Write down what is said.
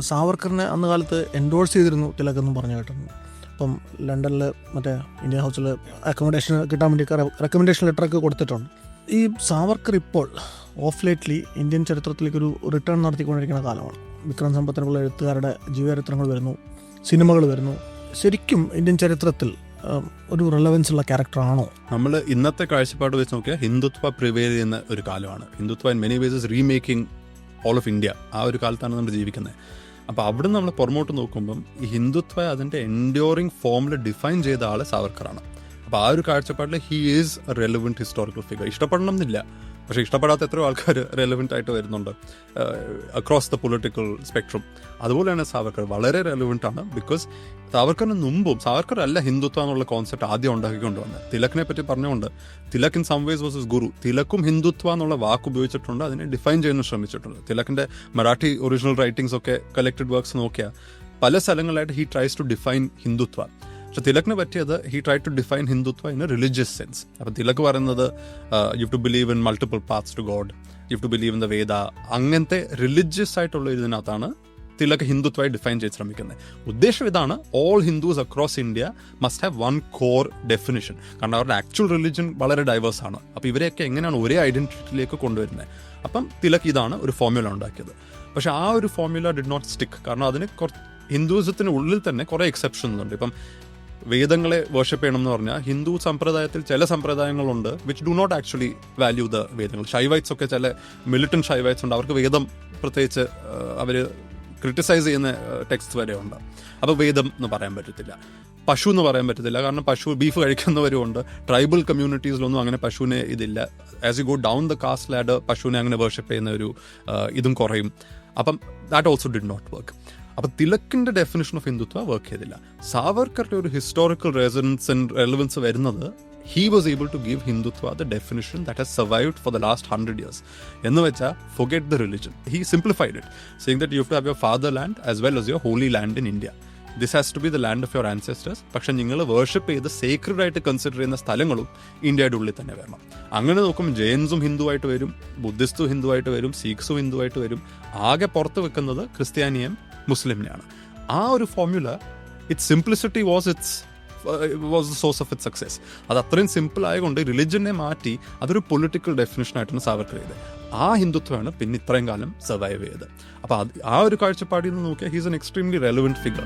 സാവർക്കറിനെ അന്ന് കാലത്ത് എൻഡോഴ്സ് ചെയ്തിരുന്നു തിലകെന്നും പറഞ്ഞു കേട്ടിരുന്നു. അപ്പം ലണ്ടനിൽ മറ്റേ ഇന്ത്യൻ ഹൗസിൽ അക്കോമഡേഷൻ കിട്ടാൻ വേണ്ടി റെക്കമെൻഡേഷൻ ലെറ്ററൊക്കെ കൊടുത്തിട്ടുണ്ട്. ഈ സാവർക്കർ ഇപ്പോൾ ഓഫ് ലേറ്റ്ലി ഇന്ത്യൻ ചരിത്രത്തിലേക്കൊരു റിട്ടേൺ നടത്തിക്കൊണ്ടിരിക്കുന്ന കാലമാണ്. വിക്രം സമ്പത്തിനുള്ള എഴുത്തുകാരുടെ ജീവചരിത്രങ്ങൾ വരുന്നു സിനിമകൾ വരുന്നു. ശരിക്കും ഇന്ത്യൻ ചരിത്രത്തിൽ ഒരു റിലവൻസ് ഉള്ള ക്യാരക്ടറാണോ നമ്മൾ ഇന്നത്തെ കാഴ്ചപ്പാട് വെച്ച് നോക്കിയാൽ ഹിന്ദുത്വ പ്രിവെയിൽ ചെയ്യുന്ന ഒരു കാലമാണ്. Hindutva in many ways remaking all of India ആ ഒരു കാലത്താണ് നമ്മൾ ജീവിക്കുന്നത്. അപ്പോൾ അവിടെ നമ്മൾ പുറമോട്ട് നോക്കുമ്പം ഈ ഹിന്ദുത്വ അതിന്റെ എൻഡ്യൂറിങ് ഫോമിൽ ഡിഫൈൻ ചെയ്ത ആൾ സാവർക്കറാണ്. അപ്പോൾ ആ ഒരു കാഴ്ചപ്പാടിൽ he is relevant historical figure ഇഷ്ടപ്പെടണം എന്നില്ല പക്ഷേ ഇഷ്ടപ്പെടാത്ത എത്രയോ ആൾക്കാർ റെലവെന്റ് ആയിട്ട് വരുന്നുണ്ട്. അക്രോസ് ദ പൊളിറ്റിക്കൽ സ്പെക്ട്രം അതുപോലെയാണ് സാവർക്കർ. വളരെ റെലവെന്റ് ആണ് ബിക്കോസ് സാവർക്കറിന് മുമ്പും സാവർക്കർ അല്ല ഹിന്ദുത്വ എന്നുള്ള കോൺസെപ്റ്റ് ആദ്യം ഉണ്ടാക്കിക്കൊണ്ടുവന്നത്. തിലക്കിനെ പറ്റി പറഞ്ഞുകൊണ്ട് Tilak in some ways versus Guru. തിലക്കും Hindutva എന്നുള്ള വാക്ക് ഉപയോഗിച്ചിട്ടുണ്ട് അതിനെ ഡിഫൈൻ ചെയ്യാൻ ശ്രമിച്ചിട്ടുണ്ട്. തിലക്കിന്റെ മറാഠി ഒറിജിനൽ റൈറ്റിംഗ്സ് ഒക്കെ കലക്റ്റഡ് വർക്ക്സ് നോക്കിയാൽ പല സ്ഥലങ്ങളിലായിട്ട് he tries to define Hindutva. പക്ഷെ തിലക്കിന് പറ്റിയത് he try to define Hindutva in a religious sense അപ്പം തിലക്ക് പറയുന്നത് you to believe in multiple paths to God you to believe in the Veda അങ്ങനത്തെ religious ആയിട്ടുള്ള ഇതിനകത്താണ് തിലക് ഹിന്ദുത്വമായി ഡിഫൈൻ ചെയ്ത് ശ്രമിക്കുന്നത്. ഉദ്ദേശം ഇതാണ് all Hindus across India must have one core definition കാരണം അവരുടെ ആക്ച്വൽ റിലിജൻ വളരെ ഡൈവേഴ്സ് ആണ്. അപ്പോൾ ഇവരെയൊക്കെ എങ്ങനെയാണ് ഒരേ ഐഡന്റിറ്റിയിലേക്ക് കൊണ്ടുവരുന്നത്? അപ്പം തിലക് ഇതാണ് ഒരു ഫോർമുല ഉണ്ടാക്കിയത്. പക്ഷേ ആ ഒരു ഫോർമുല ഡിഡ് നോട്ട് സ്റ്റിക്ക് കാരണം അതിന് കുറച്ച് ഹിന്ദുവിസത്തിന് ഉള്ളിൽ തന്നെ കുറേ എക്സെപ്ഷൻസ് ഉണ്ട്. ഇപ്പം വേദങ്ങളെ വേർഷപ്പ് ചെയ്യണം എന്ന് പറഞ്ഞാൽ ഹിന്ദു സമ്പ്രദായത്തിൽ ചില സമ്പ്രദായങ്ങളുണ്ട് which do not actually value the വേദങ്ങൾ. ഷൈവൈറ്റ്സ് ഒക്കെ ചില മിലിറ്റൻ ഷൈവൈറ്റ്സ് ഉണ്ട്. അവർക്ക് വേദം പ്രത്യേകിച്ച് അവർ ക്രിട്ടിസൈസ് ചെയ്യുന്ന ടെക്സ്റ്റ് വരെ ഉണ്ട്. അപ്പോൾ വേദം എന്ന് പറയാൻ പറ്റത്തില്ല. പശു എന്ന് പറയാൻ പറ്റത്തില്ല. കാരണം പശു ബീഫ് കഴിക്കുന്നവരുമുണ്ട് ട്രൈബൽ കമ്മ്യൂണിറ്റീസിലൊന്നും അങ്ങനെ പശുവിനെ ഇതില്ല. As you go down the caste ladder പശുവിനെ അങ്ങനെ വേർഷിപ്പ് ചെയ്യുന്ന ഒരു ഇതും കുറയും. അപ്പം that also did not work അപ്പൊ തിലക്കിന്റെ ഡെഫിനേഷൻ ഓഫ് ഹിന്ദുത്വ വർക്ക് ചെയ്തില്ല. സാവർക്കറുടെ ഒരു ഹിസ്റ്റോറിക്കൽ റെസിഡൻസ് ആൻഡ് റെലവൻസ് വരുന്നത് he was able to give Hindutva the definition that has survived for the last hundred years എന്ന് വെച്ചാൽ forget the religion he simplified it saying that you to have your fatherland as well as your holy land in India this has to be the land of your ancestors പക്ഷെ നിങ്ങൾ worship ചെയ്ത് Sacred ആയിട്ട് consider ചെയ്യുന്ന സ്ഥലങ്ങളും ഇന്ത്യയുടെ ഉള്ളിൽ തന്നെ വരണം. അങ്ങനെ നോക്കുമ്പോൾ ജെയിൻസും ഹിന്ദുവായിട്ട് വരും ബുദ്ധിസ്റ്റും ഹിന്ദുവായിട്ട് വരും സിഖ്സും ഹിന്ദുവായിട്ട് വരും. ആകെ പുറത്ത് വെക്കുന്നത് ക്രിസ്ത്യാനിയും മുസ്ലിമിനെയാണ്. ആ ഒരു formula it simplicity was its was the source of it success അത് അത്രയും സിമ്പിൾ ആയതുകൊണ്ട് റിലിജനെ മാറ്റി അതൊരു പൊളിറ്റിക്കൽ ഡെഫിനേഷനായിട്ടാണ് സാവർക്കർ ചെയ്തത്. ആ ഹിന്ദുത്വമാണ് പിന്നെ ഇത്രയും കാലം സർവൈവ് ചെയ്തത്. അപ്പോൾ ആ ഒരു കാഴ്ചപ്പാടിൽ നിന്ന് നോക്കിയാൽ he's an extremely relevant figure